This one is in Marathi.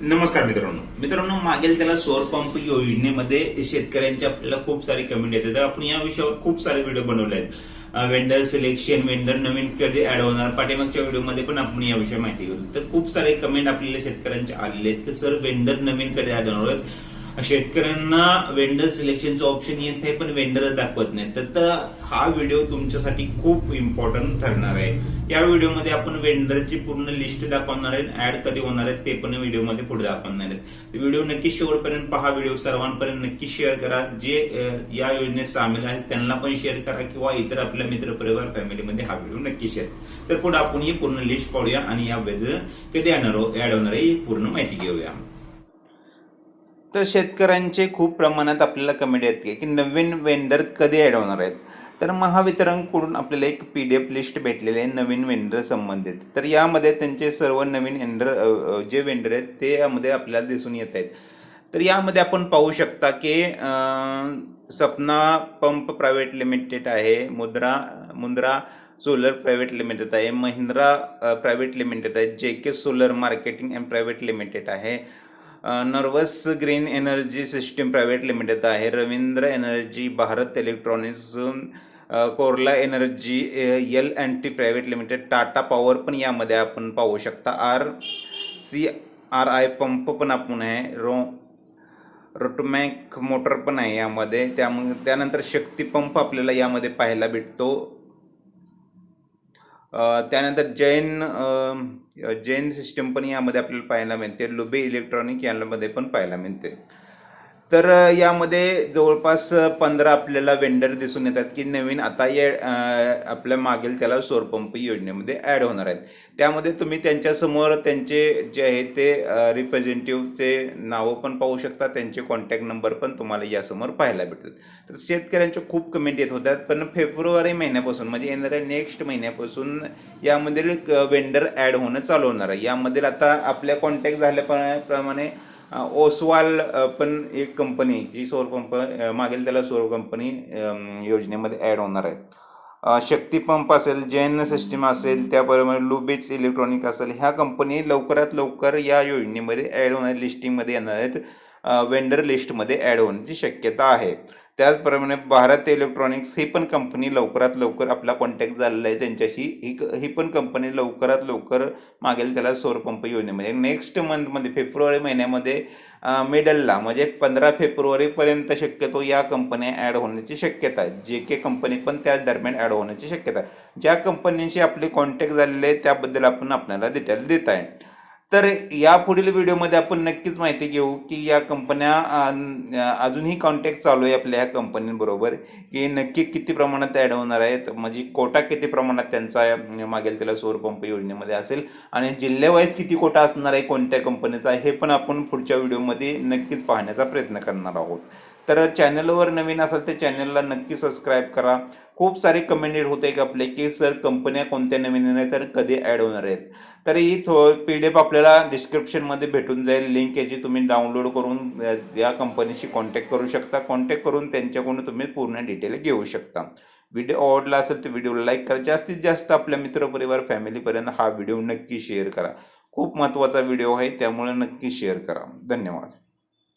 नमस्कार मित्रांनो. मित्रांनो मागेल त्याला सौर पंप योजनेमध्ये शेतकऱ्यांचे आपल्याला खूप सारे कमेंट येते तर आपण या विषयावर खूप सारे व्हिडिओ बनवले आहेत वेंडर सिलेक्शन वेंडर नवीन कधी ऍड होणार पाठीमागच्या व्हिडिओमध्ये पण आपण या विषयी माहिती घेऊ तर खूप सारे कमेंट आपल्याला शेतकऱ्यांचे आलेले आहेत. की सर वेंडर नवीन कधी ऍड होणार आहेत. शेतकऱ्यांना वेंडर सिलेक्शनचं ऑप्शन येत आहे पण वेंडरच दाखवत नाही तर हा व्हिडिओ तुमच्यासाठी खूप इम्पॉर्टंट ठरणार आहे. या व्हिडिओमध्ये आपण वेंडरची पूर्ण लिस्ट दाखवणार आहे ऍड कधी होणार आहे ते पण व्हिडिओमध्ये पुढे दाखवणार आहेत. व्हिडिओ नक्की शेवटपर्यंत पहा व्हिडिओ सर्वांपर्यंत नक्की शेअर करा. जे या योजनेत सामील आहेत त्यांना पण शेअर करा किंवा इतर आपल्या मित्र परिवार फॅमिलीमध्ये हा व्हिडिओ नक्की शेअर तर पुढे आपण ही पूर्ण लिस्ट पाहूया आणि या कधी येणार हो, ऍड होणार आहे ही पूर्ण माहिती घेऊया. तर शेतकऱ्यांचे खूप प्रमाणात आपल्याला कमेंट येते की नवीन वेंडर कधी ॲड होणार आहेत? तर महावितरणकडून आपल्याला एक पी डी एफ लिस्ट भेटलेली आहे नवीन वेंडर संबंधित. तर यामध्ये त्यांचे सर्व नवीन वेंडर जे वेंडर आहेत ते यामध्ये आपल्याला दिसून येत आहेत. तर यामध्ये आपण पाहू शकता की सपना पंप प्रायव्हेट लिमिटेड आहे मुद्रा मुंद्रा सोलर प्रायव्हेट लिमिटेड आहे महिंद्रा प्रायव्हेट लिमिटेड आहे J K solar marketing and private limited आहे nervous green energy system private limited आहे. रवींद्र एनर्जी भारत इलेक्ट्रॉनिक्स कोरला energy L and T private limited Tata power पण यामध्ये आपण पाहू शकता. R C R I pump पण आपण आहे. रो रोटमॅक मोटर पण आहे यामध्ये. त्यामुळे त्यानंतर शक्ती पंप आपल्याला यामध्ये पाहायला भेटतो. त्यानंतर जैन जैन सिस्टम पण यामध्ये आपल्याला पाहायला मिळते. लुबे इलेक्ट्रॉनिक यांमध्ये पण पाहायला मिळते. तर यामध्ये जवळपास पंधरा आपल्याला वेंडर दिसून येतात की नवीन आता या आपल्या मागील त्याला सौरपंप योजनेमध्ये ॲड होणार आहेत. त्यामध्ये तुम्ही त्यांच्यासमोर त्यांचे जे आहे ते रिप्रेझेंटेटिव्हचे नावं पण पाहू शकता. त्यांचे कॉन्टॅक्ट नंबर पण तुम्हाला यासमोर पाहायला भेटतात. तर शेतकऱ्यांच्या खूप कमेंट येत होत्या पण फेब्रुवारी महिन्यापासून म्हणजे येणाऱ्या नेक्स्ट महिन्यापासून यामधील वेंडर ॲड होणं चालू होणार आहे. यामधील आता आपल्या कॉन्टॅक्ट झाल्याप्रमाणे प्रमाणे ओसवाल पण एक कंपनी जी सौरपंप अ, मागील त्याला सौर कंपनी योजनेमध्ये ॲड होणार आहे. शक्तीपंप शक्ती पंप असेल जैन सिस्टीम असेल त्याबरोबर लुबिट्स इलेक्ट्रॉनिक असेल ह्या कंपनी लवकरात लवकर या योजनेमध्ये ॲड होणार लिस्टिंगमध्ये येणार आहेत. वेंडर लिस्टमध्ये ॲड होण्याची शक्यता आहे. त्याचप्रमाणे भारत इलेक्ट्रॉनिक्स ही पण कंपनी लवकरात लवकर आपला कॉन्टॅक्ट झालेला आहे त्यांच्याशी. ही क- ही पण कंपनी लवकरात लवकर मागेल त्याला सौरपंप योजनेमध्ये. नेक्स्ट मंथमध्ये फेब्रुवारी महिन्यामध्ये मिडलला म्हणजे पंधरा फेब्रुवारीपर्यंत शक्यतो या कंपन्या ॲड होण्याची शक्यता आहे. जे के कंपनी पण त्याच दरम्यान ॲड होण्याची शक्यता आहे. ज्या कंपनीशी आपले कॉन्टॅक्ट झालेले आहे त्याबद्दल आपण आपल्याला डिटेल देत आहे. तर या पुढील व्हिडिओमध्ये आपण नक्कीच माहिती घेऊ की या कंपन्या अजूनही कॉन्टॅक्ट चालू आहे आपल्या ह्या कंपनींबरोबर की नक्की किती प्रमाणात ॲड होणार आहेत. म्हणजे कोटा किती प्रमाणात त्यांचा मागेल त्याला सौर पंप योजनेमध्ये असेल. आणि जिल्ह्यावाईज किती कोटा असणार आहे कोणत्या कंपनीचा हे पण आपण पुढच्या व्हिडिओमध्ये नक्कीच पाहण्याचा प्रयत्न करणार आहोत. तर चॅनलवर नवीन असाल तर चॅनलला नक्की सबस्क्राईब करा. खूप सारे कमेंटेड होते की आपले की सर कंपन्या कोणत्या नवीन येणार तर कधी ॲड होणार आहेत? तर ही थो पी डी एफ आपल्याला डिस्क्रिप्शनमध्ये भेटून जाईल. लिंक याची तुम्ही डाउनलोड करून या कंपनीशी कॉन्टॅक्ट करू शकता. कॉन्टॅक्ट करून त्यांच्याकडून तुम्ही पूर्ण डिटेल घेऊ शकता. व्हिडिओ आवडला असेल तर व्हिडिओला लाईक करा. जास्तीत जास्त आपल्या मित्रपरिवार फॅमिलीपर्यंत हा व्हिडिओ नक्की शेअर करा. खूप महत्त्वाचा व्हिडिओ आहे त्यामुळे नक्की शेअर करा. धन्यवाद.